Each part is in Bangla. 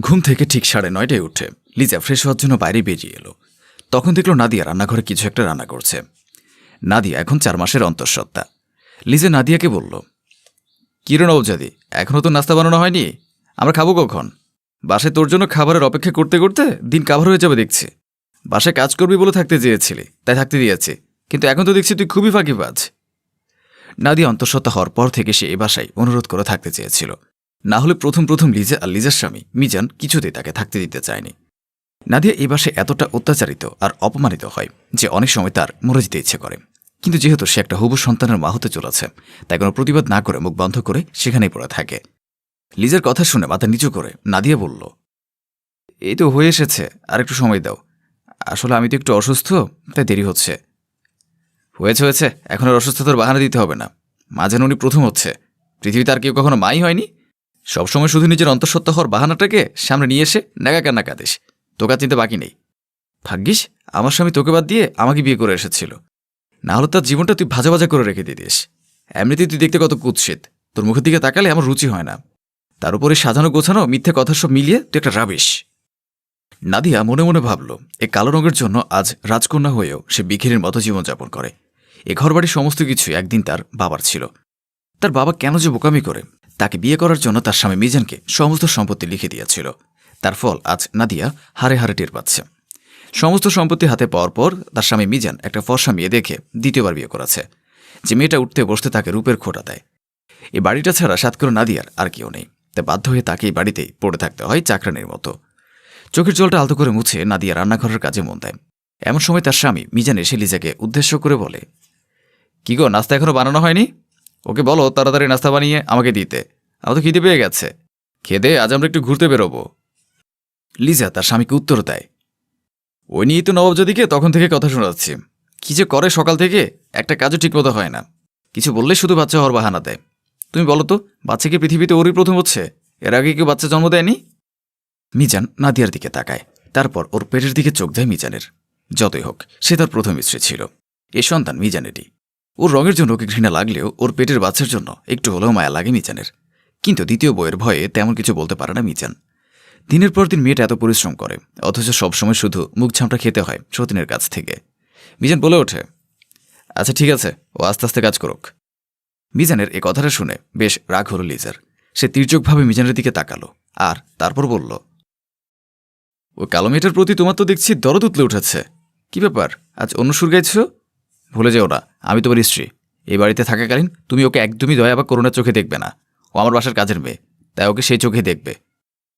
ঘুম থেকে ঠিক সাড়ে নয়টায় উঠে লিজা ফ্রেশ হওয়ার জন্য বাইরে বেরিয়ে এলো। তখন দেখল নাদিয়া রান্নাঘরে কিছু একটা রান্না করছে। নাদিয়া এখন চার মাসের অন্তঃসত্ত্বা। লিজা নাদিয়াকে বলল কিরণ নবজাদি এখনও তো নাস্তা বানানো হয়নি? আমরা খাব কখন? বাসায় তোর জন্য খাবারের অপেক্ষা করতে করতে দিন কাভার হয়ে যাবে দেখছি। বাসায় কাজ করবি বলে থাকতে চেয়েছিলি, তাই থাকতে দিয়েছি। কিন্তু এখন তো দেখছি তুই খুবই ফাঁকিবাজ। নাদিয়া অন্তঃসত্ত্বা হওয়ার পর থেকে সে এ বাসায় অনুরোধ করে থাকতে চেয়েছিল। না হলে প্রথম প্রথম লিজা আর লিজার স্বামী মিজান কিছুতেই তাকে থাকতে দিতে চায়নি। নাদিয়া এই বাসায় এতটা অত্যাচারিত আর অপমানিত হয় যে অনেক সময় তার মরে যেতে ইচ্ছে করে। কিন্তু যেহেতু সে একটা হবু সন্তানের মা হতে চলেছে, তাই কোনো প্রতিবাদ না করে মুখ বন্ধ করে সেখানেই পড়ে থাকে। লিজার কথা শুনে মাথা নিচু করে নাদিয়া বলল, এই তো হয়ে এসেছে, আর একটু সময় দাও। আসলে আমি তো একটু অসুস্থ, তাই দেরি হচ্ছে। হয়েছে হয়েছে, এখন আর অসুস্থতার বাহানা দিতে হবে না। মা যেন উনি প্রথম হচ্ছে। পৃথিবীতে আর কেউ কখনো মাই হয়নি? সবসময় শুধু নিজের অন্তঃসত্ত্বা হওয়ার বাহানাটাকে সামনে নিয়ে এসে নাগা কান্না কাঁদিস তোকে চিনতে বাকি নেই। ভাগ্যিস, আমার স্বামী তোকে বাদ দিয়ে আমাকে বিয়ে করে এসেছিল। না হলে তার জীবনটা তুই ভাজা ভাজা করে রেখে দিতিস। এমনিতেই তুই দেখতে কত কুৎসিত। তোর মুখের দিকে তাকালে আমার রুচি হয় না। তার উপরে সাজানো গোছানো, মিথ্যে কথা সব মিলিয়ে তুই একটা রাবিশ। নাদিয়া মনে মনে ভাবল, এ কালো রঙের জন্য আজ রাজকন্যা হয়েও সে বিখিরের মতো জীবনযাপন করে। এ ঘরবাড়ির সমস্ত কিছু একদিন তার বাবার ছিল। তার বাবা কেন যে বোকামি করে? তাকে বিয়ে করার জন্য তার স্বামী মিজানকে সমস্ত সম্পত্তি লিখে দিয়েছিল। তার ফল আজ নাদিয়া হারে হারে টের পাচ্ছে। সমস্ত সম্পত্তি হাতে পাওয়ার পর তার স্বামী মিজান একটা ফর্সা মেয়ে দেখে দ্বিতীয়বার বিয়ে করেছে। যে মেয়েটা উঠতে বসতে তাকে রূপের খোটা দেয়। এই বাড়িটা ছাড়া সাত করে নাদিয়ার আর কেউ নেই। তাই বাধ্য হয়ে তাকে এই বাড়িতেই পড়ে থাকতে হয় চাকরানির মতো। চোখের জলটা আলতো করে মুছে নাদিয়া রান্নাঘরের কাজে মন দেয়। এমন সময় তার স্বামী মিজান এসে লিজাকে উদ্দেশ্য করে বলে, কি গো, নাস্তা এখনও বানানো হয়নি? ওকে বলো, তাড়াতাড়ি নাস্তা বানিয়ে আমাকে দিতে। আমার তো খিদে পেয়ে গেছে। খেদে আজ আমরা একটু ঘুরতে বেরোবো। লিজা তার স্বামীকে উত্তর দেয়। ওই নিয়েই তো নবাবজাদিকে তখন থেকে কথা শোনাচ্ছি। কি যে করে সকাল থেকে, একটা কাজও ঠিকমতো হয় না। কিছু বললে শুধু বাচ্চা হওয়ার বাহানা দেয়। তুমি বলো তো, বাচ্চাকে পৃথিবীতে ওরই প্রথম হচ্ছে? এর আগে কেউ বাচ্চা জন্ম দেয়নি? মিজান নাদিয়ার দিকে তাকায়। তারপর ওর পেটের দিকে চোখ দেয় মিজানের। যতই হোক, সে তার প্রথম স্ত্রী ছিল। এ সন্তান মিজানেরই। ওর রঙের জন্য ওকে ঘৃণা লাগলেও ওর পেটের বাচ্চার জন্য একটু হলেও মায়া লাগে মিজানের। কিন্তু দ্বিতীয় বইয়ের ভয়ে তেমন কিছু বলতে পারে না মিজান। দিনের পর দিন মেয়েটা এত পরিশ্রম করে, অথচ সবসময় শুধু মুখ ঝামটা খেতে হয় সতীনের কাছ থেকে। মিজান বলে ওঠে আচ্ছা ঠিক আছে, ও আস্তে আস্তে কাজ করুক। মিজানের এ কথাটা শুনে বেশ রাগ হলো লিজার। সে তীর্যকভাবে মিজানের দিকে তাকালো আর তারপর বলল, ও কালো মেয়েটার প্রতি তোমার তো দেখছি দরদ উতলে উঠেছে। কি ব্যাপার, আজ অন্য সুর গাইছ? ভুলে যেও না, আমি তোমার স্ত্রী। এই বাড়িতে থাকাকালীন তুমি ওকে একদমই দয়া বা করুণার চোখে দেখবে না। ও আমার বাসার কাজের মেয়ে, তাই ওকে সেই চোখে দেখবে।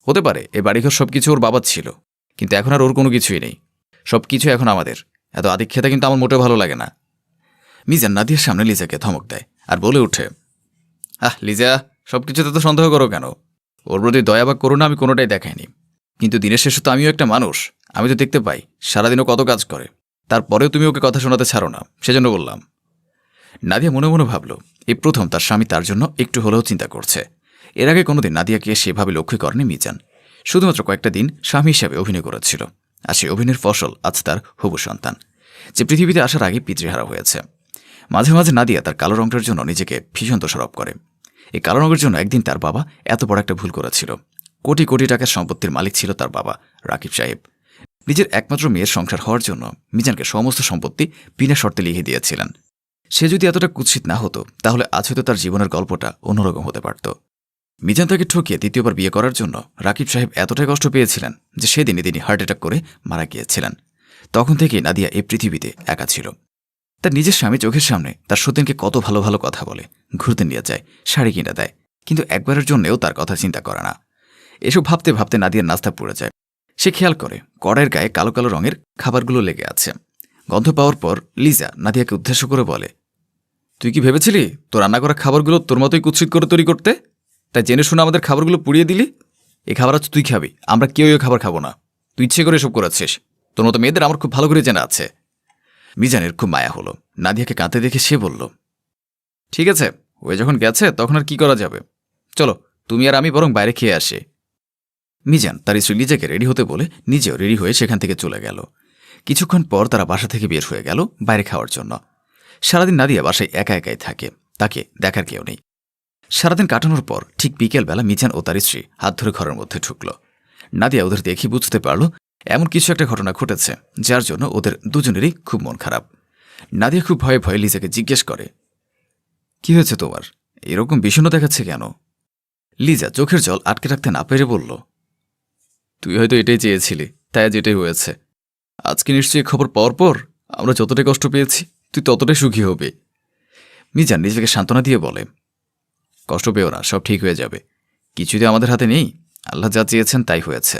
হতে পারে, এ বাড়িঘর সব কিছু ওর বাবার ছিল, কিন্তু এখন আর ওর কোনো কিছুই নেই। সব কিছু এখন আমাদের। এত আদিক্ষেতা কিন্তু আমার মোটেও ভালো লাগে না। মিজান নাদিয়ার সামনে লিজাকে ধমক দেয় আর বলে ওঠে, আহ, লিজা সব কিছুতে তো সন্দেহ করো কেন? ওর প্রতি দয়া বা করুণা আমি কোনোটাই দেখাইনি। কিন্তু দিনের শেষে তো আমিও একটা মানুষ। আমি তো দেখতে পাই, সারাদিনও কত কাজ করে। তারপরেও তুমি ওকে কথা শোনাতে ছাড়ো না, সেজন্য বললাম। নাদিয়া মনে মনে ভাবল, এই প্রথম তার স্বামী তার জন্য একটু হলেও চিন্তা করছে। এর আগে কোনোদিন নাদিয়াকে সেভাবে লক্ষ্য করেনি মিজান। শুধুমাত্র কয়েকটা দিন স্বামী হিসাবে অভিনয় করেছিল, আর সেই অভিনয়ের ফসল আজ তার হবু সন্তান, যে পৃথিবীতে আসার আগে পিতৃহারা হয়েছে। মাঝে মাঝে নাদিয়া তার কালো রঙটার জন্য নিজেকে ভীষণ দোষারোপ করে। এই কালো রঙের জন্য একদিন তার বাবা এত বড় একটা ভুল করেছিল। কোটি কোটি টাকার সম্পত্তির মালিক ছিল তার বাবা, রাকিব সাহেব। নিজের একমাত্র মেয়ের সংসার হওয়ার জন্য মিজানকে সমস্ত সম্পত্তি বিনা শর্তে লিখে দিয়েছিলেন। সে যদি এতটা কুৎসিত না হতো, তাহলে আজ হয়তো তার জীবনের গল্পটা অন্যরকম হতে পারত। মিজান তাকে ঠকিয়ে দ্বিতীয়বার বিয়ে করার জন্য রাকিব সাহেব এতটাই কষ্ট পেয়েছিলেন যে সেদিনই তিনি হার্ট অ্যাটাক করে মারা গিয়েছিলেন। তখন থেকেই নাদিয়া এই পৃথিবীতে একা ছিল। তার নিজের স্বামী চোখের সামনে তার সতীনকে কত ভালো ভালো কথা বলে, ঘুরতে নিয়ে যায়, শাড়ি কিনে দেয়, কিন্তু একবারের জন্যেও তার কথা চিন্তা করে না। এসব ভাবতে ভাবতে নাদিয়ার নাস্তা পড়ে যায়। সে খেয়াল করে, কড়াইয়ের গায়ে কালো কালো রঙের খাবারগুলো লেগে আছে। গন্ধ পাওয়ার পর লিজা নাদিয়াকে উদ্দেশ্য করে বলে, তুই কি ভেবেছিলি তোর রান্না করা খাবারগুলো তোর মতোই কুৎসিত করে তৈরি করতে? তাই জেনে শুনে আমাদের খাবারগুলো পুড়িয়ে দিলি? এই খাবার আজ তুই খাবি, আমরা কেউ এই খাবার খাব না। তুই ইচ্ছে করে এসব করাচ্ছিস তোর মতো মেয়েদের আমার খুব ভালো করে জানা আছে। মিজানের খুব মায়া হলো। নাদিয়াকে কাঁদতে দেখে সে বলল, ঠিক আছে ও যখন গেছে তখন আর কি করা যাবে? চলো, তুমি আর আমি বরং বাইরে খেয়ে আসি। মিজান তার স্ত্রী লিজাকে রেডি হতে বলে নিজেও রেডি হয়ে সেখান থেকে চলে গেল। কিছুক্ষণ পর তারা বাসা থেকে বের হয়ে গেল বাইরে খাওয়ার জন্য। সারাদিন নাদিয়া বাসায় একা একাই থাকে, তাকে দেখার কেউ নেই। সারাদিন কাটানোর পর ঠিক বিকেলবেলা মিজান ও তার স্ত্রী হাত ধরে ঘরের মধ্যে ঢুকল। নাদিয়া ওদের দেখি বুঝতে পারল, এমন কিছু একটা ঘটনা ঘটেছে, যার জন্য ওদের দুজনেরই খুব মন খারাপ। নাদিয়া খুব ভয়ে ভয়ে লিজাকে জিজ্ঞেস করে, কি হয়েছে তোমার? এরকম বিষণ্ণ দেখাচ্ছে কেন? লিজা চোখের জল আটকে রাখতে না পেরে বলল তুই হয়তো এটাই চেয়েছিলি, তাই আজ এটাই হয়েছে। আজকে নিশ্চয়ই খবর পাওয়ার পর আমরা যতটাই কষ্ট পেয়েছি, তুই ততটাই সুখী হবে। মিজান নিজেকে সান্ত্বনা দিয়ে বলে, কষ্ট পেও না, সব ঠিক হয়ে যাবে। কিছুই আমাদের হাতে নেই। আল্লাহ যা চেয়েছেন তাই হয়েছে।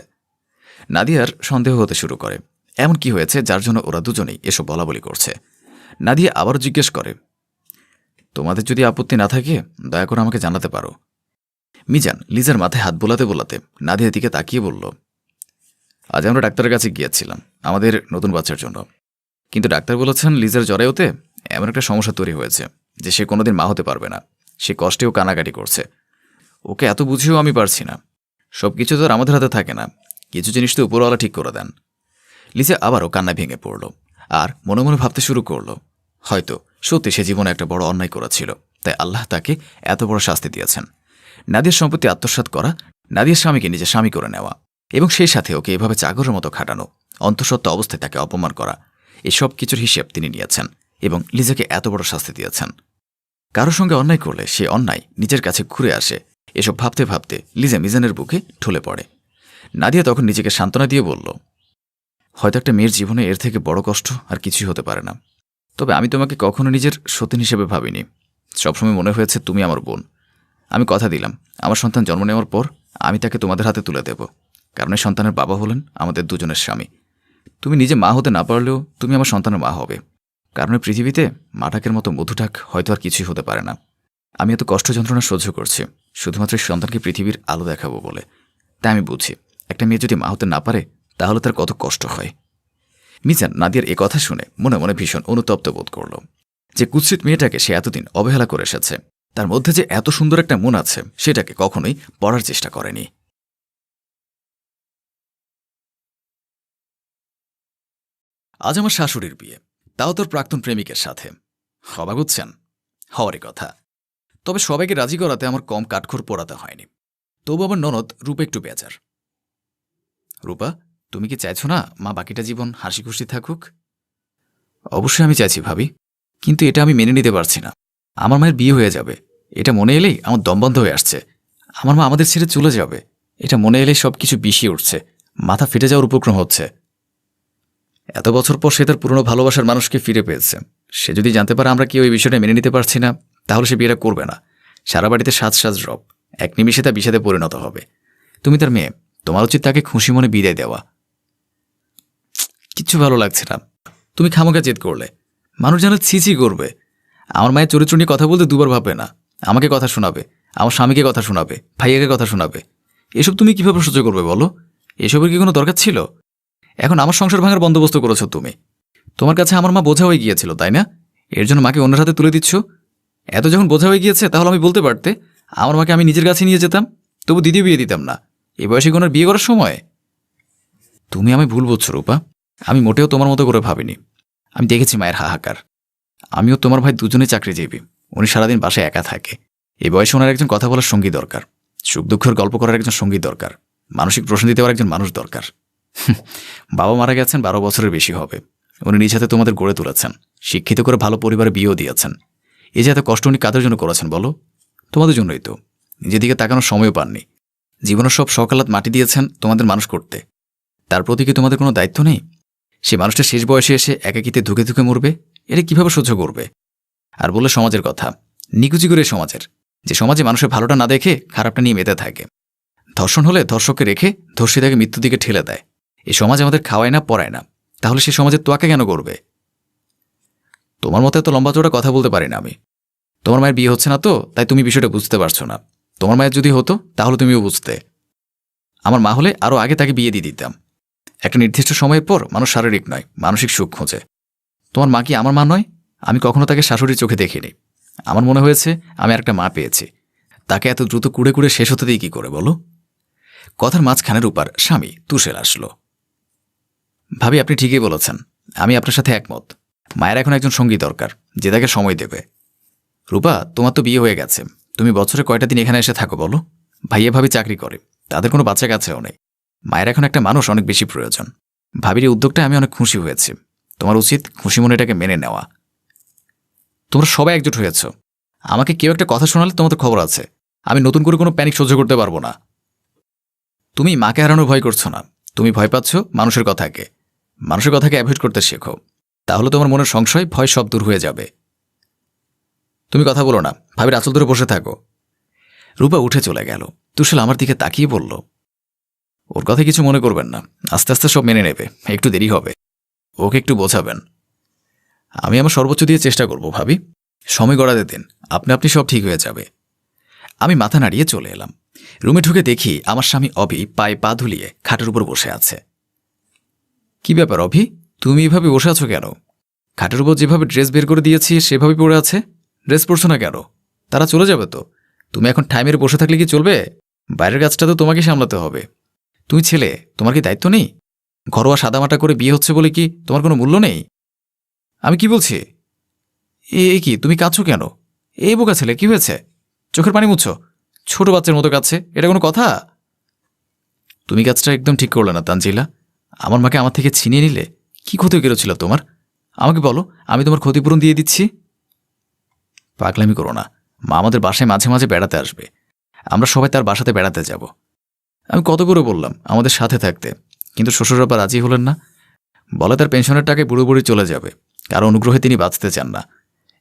নাদিয়ার সন্দেহ হতে শুরু করে, এমন কি হয়েছে যার জন্য ওরা দুজনেই এসব বলাবলি করছে? নাদিয়া আবারও জিজ্ঞেস করে, তোমাদের যদি আপত্তি না থাকে, দয়া করে আমাকে জানাতে পারো। মিজান লিজার মাথায় হাত বোলাতে বোলাতে নাদিয়ার দিকে তাকিয়ে বলল আজ আমরা ডাক্তারের কাছে গিয়েছিলাম, আমাদের নতুন বাচ্চার জন্য। কিন্তু ডাক্তার বলেছেন, লিজার জরায়ুতে এমন একটা সমস্যা তৈরি হয়েছে, যে সে কোনোদিন মা হতে পারবে না। সে কষ্টেও কানাকাটি করছে। ওকে এত বুঝিয়েও আমি পারছি না। সব কিছু তো আর আমাদের হাতে থাকে না। কিছু জিনিস তো উপরওয়ালা ঠিক করে দেন। লিজা আবারও কান্না ভেঙে পড়ল আর মনে মনে ভাবতে শুরু করল, হয়তো সত্যি সে জীবনে একটা বড় অন্যায় করেছিল, তাই আল্লাহ তাকে এত বড় শাস্তি দিয়েছেন। নাদিয়ার সম্পত্তি আত্মসাৎ করা, নাদিয়ার স্বামীকে নিজে স্বামী করে নেওয়া। এবং সেই সাথে ওকে এভাবে চাগরের মতো খাটানো, অন্তঃসত্ত্ব অবস্থায় তাকে অপমান করা, এসব কিছুর হিসেব তিনি নিয়েছেন এবং লিজাকে এত বড় শাস্তি দিয়েছেন। কারও সঙ্গে অন্যায় করলে সে অন্যায় নিজের কাছে ঘুরে আসে, এসব ভাবতে ভাবতে লিজা মিজানের বুকে ঢলে পড়ে। নাদিয়া তখন নিজেকে সান্ত্বনা দিয়ে বলল, হয়তো একটা মেয়ের জীবনে এর থেকে বড় কষ্ট আর কিছুই হতে পারে না। তবে আমি তোমাকে কখনো নিজের সতীন হিসেবে ভাবিনি। সবসময় মনে হয়েছে তুমি আমার বোন। আমি কথা দিলাম, আমার সন্তান জন্ম নেওয়ার পর আমি তাকে তোমাদের হাতে তুলে দেব। কারণ সন্তানের বাবা হলেন আমাদের দুজনের স্বামী। তুমি নিজে মা হতে না পারলেও তুমি আমার সন্তানের মা হবে। কারণ পৃথিবীতে মাটাকের মতো মধুটাক হয়তো আর কিছুই হতে পারে না। আমি এত কষ্ট যন্ত্রণা সহ্য করছি, শুধুমাত্র সন্তানকে পৃথিবীর আলো দেখাবো বলে। তাই আমি বুঝি একটা মেয়ে যদি মা হতে না পারে, তাহলে তার কত কষ্ট হয়। মিজান নাদিয়ার এ কথা শুনে মনে মনে ভীষণ অনুতপ্ত বোধ করল। যে কুৎসিত মেয়েটাকে সে এতদিন অবহেলা করে এসেছে, তার মধ্যে যে এত সুন্দর একটা মন আছে, সেটাকে কখনোই পড়ার চেষ্টা করেনি। আজ আমার শাশুড়ির বিয়ে। তাও তোর প্রাক্তন প্রেমিকের সাথে। অবাক হচ্ছেন হওয়ারই কথা। তবে সবাইকে রাজি করাতে আমার কম কাঠখোর পোড়াতে হয়নি। তবু আমার ননদ রূপা একটু বেচার রূপা, তুমি কি চাইছো না মা বাকিটা জীবন হাসি খুশি থাকুক? অবশ্যই আমি চাইছি ভাবি। কিন্তু এটা আমি মেনে নিতে পারছি না। আমার মায়ের বিয়ে হয়ে যাবে। এটা মনে এলেই আমার দম বন্ধ হয়ে আসছে। আমার মা আমাদের ছেড়ে চলে যাবে। এটা মনে এলেই সব কিছু বিষিয়ে উঠছে। মাথা ফেটে যাওয়ার উপক্রম হচ্ছে। এত বছর পর সে তার পুরনো ভালোবাসার মানুষকে ফিরে পেয়েছে। সে যদি জানতে পারে আমরা কি ওই বিষয়টা মেনে নিতে পারছি না, তাহলে সে বিয়েটা করবে না। সারা বাড়িতে সাজ সাজ রব। এক নিমিষে তা বিষাদে পরিণত হবে। তুমি তার মেয়ে, তোমার উচিত তাকে খুশি মনে বিদায় দেওয়া। কিচ্ছু ভালো লাগছে না। তুমি খামোকা জেদ করলে। মানুষ যেন ছিচি করবে। আমার মায়ের চরিত্র নিয়ে কথা বলতে দুবার ভাববে না। আমাকে কথা শোনাবে। আমার স্বামীকে কথা শোনাবে। ভাইয়াকে কথা শোনাবে। এসব তুমি কীভাবে সহ্য করবে বলো? এসবের কি কোনো দরকার ছিল? এখন আমার সংসার ভাঙার বন্দোবস্ত করেছ তুমি। তোমার কাছে আমার মা বোঝা হয়ে গিয়েছিল, তাই না? এর জন্য মাকে অন্যের হাতে তুলে দিচ্ছ? এত যখন বোঝা হয়ে গিয়েছে, তাহলে আমি বলতে পারতে, আমার মাকে আমি নিজের কাছে নিয়ে যেতাম? তবু দিদি বিয়ে দিতাম না। এ বয়সে কোনো বিয়ে করার সময়? তুমি আমি ভুল বুঝছ, রূপা। আমি মোটেও তোমার মতো করে ভাবিনি। আমি দেখেছি মায়ের হাহাকার। আমিও তোমার ভাই দুজনে চাকরি চাকরিজীবী। উনি সারাদিন বাসায় একা থাকে। এই বয়সে ওনার একজন কথা বলার সঙ্গী দরকার। সুখ দুঃখের গল্প করার একজন সঙ্গী দরকার। মানসিক প্রশান্তি দেওয়ার একজন মানুষ দরকার। বাবা মারা গেছেন, বারো বছরের বেশি হবে। উনি নিজ হাতে তোমাদের গড়ে তুলেছেন। শিক্ষিত করে ভালো পরিবারে বিয়েও দিয়েছেন। এই যে এত কষ্ট উনি কাদের জন্য করেছেন বলো? তোমাদের জন্যই তো। নিজের দিকে তাকানোর সময়ও পাননি। জীবনের সব সকালাত মাটি দিয়েছেন তোমাদের মানুষ করতে। তার প্রতি কি তোমাদের কোনো দায়িত্ব নেই? সে মানুষটা শেষ বয়সে এসে একাকিতে ধুকে ধুকে মরবে? এটা কীভাবে সহ্য করবে? আর বলে সমাজের কথা। নিকুচি করে সমাজের। যে সমাজে মানুষের ভালোটা না দেখে খারাপটা নিয়ে মেতে থাকে। ধর্ষণ হলে ধর্ষককে রেখে ধর্ষিতাকে মৃত্যুর দিকে ঠেলে দেয়। এই সমাজ আমাদের খাওয়ায় না, পড়ায় না। তাহলে সে সমাজের তোয়াকে কেন করবে? তোমার মতো এত লম্বা চোড়া কথা বলতে পারি না আমি। তোমার মায়ের বিয়ে হচ্ছে না তো, তাই তুমি বিষয়টা বুঝতে পারছ না। তোমার মায়ের যদি হতো, তাহলে তুমিও বুঝতে। আমার মা হলে আরও আগে তাকে বিয়ে দিয়ে দিতাম। একটা নির্দিষ্ট সময়ের পর মানুষ শারীরিক নয়, মানসিক সুখ খোঁজে। তোমার মা কি আমার মা নয়? আমি কখনো তাকে শাশুড়ির চোখে দেখিনি। আমার মনে হয়েছে আমি আর একটা মা পেয়েছি। তাকে এত দ্রুত কুড়ে কুড়ে শেষ হতে দিই কি করে বলো? কথার মাঝখানের উপর স্বামী তুষের আসলো। ভাবি, আপনি ঠিকই বলেছেন। আমি আপনার সাথে একমত। মায়ের এখন একজন সঙ্গী দরকার, যে তাকে সময় দেবে। রূপা, তোমার তো বিয়ে হয়ে গেছে। তুমি বছরে কয়টা দিন এখানে এসে থাকো বলো? ভাইয়া ভাবি চাকরি করে, তাদের কোনো বাচ্চা কাছেও নেই। মায়ের এখন একটা মানুষ অনেক বেশি প্রয়োজন। ভাবির এই উদ্যোগটা আমি অনেক খুশি হয়েছি। তোমার উচিত খুশি মনে এটাকে মেনে নেওয়া। তোমরা সবাই একজোট হয়েছ। আমাকে কেউ একটা কথা শোনালে তোমাদের খবর আছে। আমি নতুন করে কোনো প্যানিক সহ্য করতে পারব না। তুমি মাকে হারানোর ভয় করছ না। তুমি ভয় পাচ্ছ মানুষের কথাকে। মানুষের কথাকে অ্যাভয়েড করতে শেখো। তাহলে তোমার মনের সংশয়, ভয় সব দূর হয়ে যাবে। তুমি কথা বলো না। ভাবির আঁচল ধরে বসে থাকো। রূপা উঠে চলে গেল। তুষাল আমার দিকে তাকিয়ে বলল, ওর কথা কিছু মনে করবেন না। আস্তে আস্তে সব মেনে নেবে। একটু দেরি হবে। ওকে একটু বোঝাবেন। আমি আমার সর্বোচ্চ দিয়ে চেষ্টা করব, ভাবি। সময় গড়াতে দিন। আপনি আপনি সব ঠিক হয়ে যাবে। আমি মাথা নাড়িয়ে চলে এলাম। রুমে ঢুকে দেখি আমার স্বামী অভি পায়ে পা ধুলিয়ে খাটের উপর বসে আছে। কি ব্যাপার, অভি? তুমি এভাবে বসে আছো কেন? খাটের উপর যেভাবে ড্রেস বের করে দিয়েছি সেভাবে পড়ে আছে। ড্রেস পরছো না কেন? তারা চলে যাবে তো? তুমি এখন টাইমের বসে থাকলে কি চলবে? বাইরের কাজটা তো তোমাকে সামলাতে হবে। তুমি ছেলে, তোমার কি দায়িত্ব নেই? ঘরোয়া সাদামাটা করে বিয়ে হচ্ছে বলে কি তোমার কোনো মূল্য নেই? আমি কি বলছি? এ এ কি, তুমি কাঁদছো কেন? এই বোকা ছেলে, কি হয়েছে? চোখের পানি মুছো? ছোট বাচ্চার মতো কাছে এটা কোনো কথা? তুমি কাজটা একদম ঠিক করলে না, তানজিলা। আমার মাকে আমার থেকে ছিনিয়ে নিলে কি ক্ষতি কেড়েছিল তোমার? আমাকে বলো, আমি তোমার ক্ষতিপূরণ দিয়ে দিচ্ছি? পাগলামি করো না, মা আমাদের বাসায় মাঝে মাঝে বেড়াতে আসবে। আমরা সবাই তার বাসাতে বেড়াতে যাব। আমি কত করে বললাম, আমাদের সাথে থাকতে, কিন্তু শ্বশুর শ্বশুরবাবা রাজি হলেন না। বলে তার পেনশনের টাকায় বুড়ো বুড়ি চলে যাবে, কারও অনুগ্রহে তিনি বাঁচতে চান না।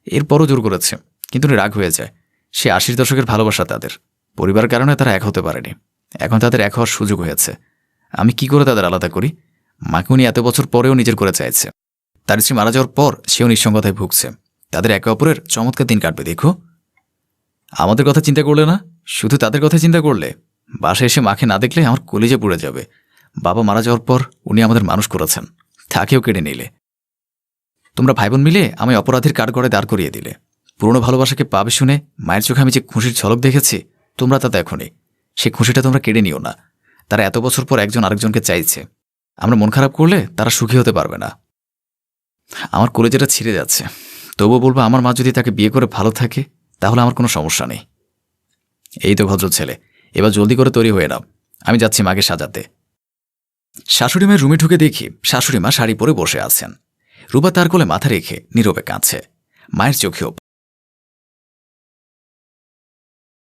এরপরও জোর করেছে, কিন্তু রাগ হয়ে যায়। সে আশির দশকের ভালোবাসা তাদের। পরিবার কারণে তারা এক হতে পারেনি। এখন তাদের এক হওয়ার সুযোগ হয়েছে। আমি কি করে তাদের আলাদা করি? মাকে উনি এত বছর পরেও নিজের করে চাইছে। তার স্ত্রী মারা যাওয়ার পর সেও নিঃসঙ্গতায় ভুগছে। তাদের একে অপরের চমৎকার দিন কাটবে, দেখো। আমাদের কথা চিন্তা করলে না? শুধু তাদের কথা চিন্তা করলে? বাসায় এসে মাকে না দেখলে আমার কলিজে পুড়ে যাবে। বাবা মারা যাওয়ার পর উনি আমাদের মানুষ করেছেন। তাকেও কেড়ে নিলে। তোমরা ভাই বোন মিলে আমি অপরাধীর কাঠগড়ে দাঁড় করিয়ে দিলে। পুরনো ভালোবাসাকে পাবে শুনে মায়ের চোখে আমি যে খুশির ঝলক দেখেছি, তোমরা তা দেখনি। সে খুশিটা তোমরা কেড়ে নিও না। তারা এত বছর পর একজন আরেকজনকে চাইছে। আমরা মন খারাপ করলে তারা সুখী হতে পারবে না। আমার কলেজেটা ছিঁড়ে যাচ্ছে। তবুও বলব, আমার মা যদি তাকে বিয়ে করে ভালো থাকে, তাহলে আমার কোনো সমস্যা নেই। এই তো ভদ্র ছেলে। এবার জলদি করে তৈরি হয়ে নাও। আমি যাচ্ছি মাকে সাজাতে। শাশুড়ি মায়ের রুমে ঢুকে দেখি, শাশুড়ি মা শাড়ি পরে বসে আছেন। রুবা তার কোলে মাথা রেখে নীরবে কাঁদছে। মায়ের চোখেও